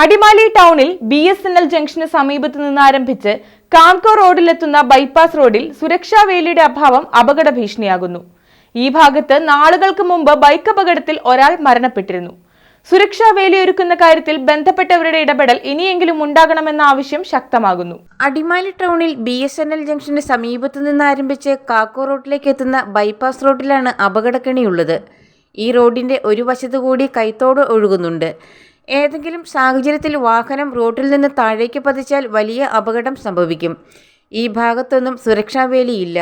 അടിമാലി ടൗണിൽ B S N L ജംഗ്ഷന് സമീപത്ത് നിന്ന് ആരംഭിച്ച് കാംകോ റോഡിലെത്തുന്ന ബൈപ്പാസ് റോഡിൽ സുരക്ഷാ വേലിയുടെ അഭാവം അപകട ഭീഷണിയാകുന്നു ഈ ഭാഗത്ത് നാളുകൾക്ക് മുമ്പ് ബൈക്ക് അപകടത്തിൽ ഒരാൾ മരണപ്പെട്ടിരുന്നു. സുരക്ഷാ വേലിയൊരുക്കുന്ന കാര്യത്തിൽ ബന്ധപ്പെട്ടവരുടെ ഇടപെടൽ ഇനിയെങ്കിലും ഉണ്ടാകണമെന്ന ആവശ്യം ശക്തമാകുന്നു. അടിമാലി ടൗണിൽ ബി എസ് എൻ എൽ ജംഗ്ഷന് സമീപത്തു നിന്ന് ആരംഭിച്ച് കാക്കോ റോഡിലേക്ക് എത്തുന്ന ബൈപ്പാസ് റോഡിലാണ് അപകടക്കെണിയുള്ളത്. ഈ റോഡിന്റെ ഒരു വശത്തു കൂടി കൈത്തോട് ഒഴുകുന്നുണ്ട്. ഏതെങ്കിലും സാഹചര്യത്തിൽ വാഹനം റോഡിൽ നിന്ന് താഴേക്ക് പതിച്ചാൽ വലിയ അപകടം സംഭവിക്കും. ഈ ഭാഗത്തൊന്നും സുരക്ഷാ വേലിയില്ല.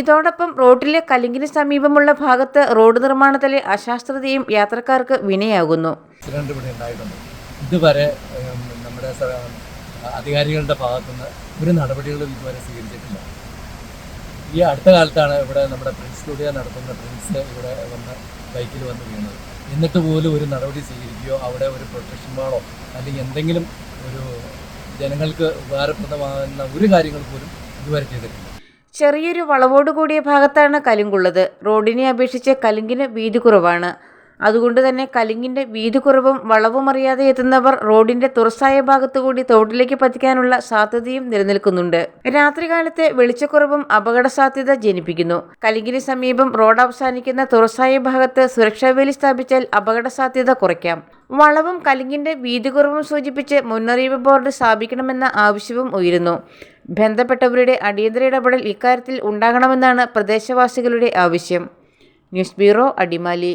ഇതോടൊപ്പം റോഡിലെ കലിങ്കിന് സമീപമുള്ള ഭാഗത്ത് റോഡ് നിർമ്മാണത്തിലെ അശാസ്ത്രതയും യാത്രക്കാർക്ക് വിനയാകുന്നു. ഇതുവരെ നമ്മുടെ അധികാരികളുടെ ഭാഗത്തുനിന്ന് ഒരു നടപടികളും ഇതുവരെ സ്വീകരിച്ചിട്ടില്ല. ഈ അടുത്ത കാലത്താണ് ഇവിടെ നമ്മുടെ പ്രിൻസ് സ്റ്റുഡിയോ നടത്തുന്ന പ്രിൻസ് ഇവിടെ വന്ന് ബൈക്കിൽ വന്ന് വീണത്. എന്നിട്ട് പോലും ഒരു നടപടി സ്വീകരിക്കുകയോ അവിടെ ഒരു പ്രൊട്ടക്ഷൻ വാളോ അല്ലെങ്കിൽ എന്തെങ്കിലും ഒരു ജനങ്ങൾക്ക് ഉപകാരപ്രദമാകുന്ന ഒരു കാര്യങ്ങൾ പോലും ഇതുവരെ ചെയ്തിട്ടില്ല. ചെറിയൊരു വളവോട് കൂടിയ ഭാഗത്താണ് കലുങ്കുള്ളത്. റോഡിനെ അപേക്ഷിച്ച് കലുങ്കിന് വീതി കുറവാണ്. അതുകൊണ്ട് തന്നെ കലിങ്ങിന്റെ വളവും അറിയാതെ എത്തുന്നവർ റോഡിന്റെ തുറസായ ഭാഗത്തുകൂടി തോട്ടിലേക്ക് പതിക്കാനുള്ള സാധ്യതയും നിലനിൽക്കുന്നുണ്ട്. രാത്രികാലത്തെ വെളിച്ചക്കുറവും അപകട സാധ്യത ജനിപ്പിക്കുന്നു. കലിങ്ങിന് സമീപം റോഡ് അവസാനിക്കുന്ന തുറസായ ഭാഗത്ത് സുരക്ഷാവേലി സ്ഥാപിച്ചാൽ അപകട സാധ്യത കുറയ്ക്കാം. വളവും കലിങ്ങിന്റെ വീതി കുറവും സൂചിപ്പിച്ച് മുന്നറിയിപ്പ് ബോർഡ് സ്ഥാപിക്കണമെന്ന ആവശ്യവും ഉയരുന്നു. ബന്ധപ്പെട്ടവരുടെ അടിയന്തര ഇടപെടൽ ഇക്കാര്യത്തിൽ ഉണ്ടാകണമെന്നാണ് പ്രദേശവാസികളുടെ ആവശ്യം. News bureau Adimali.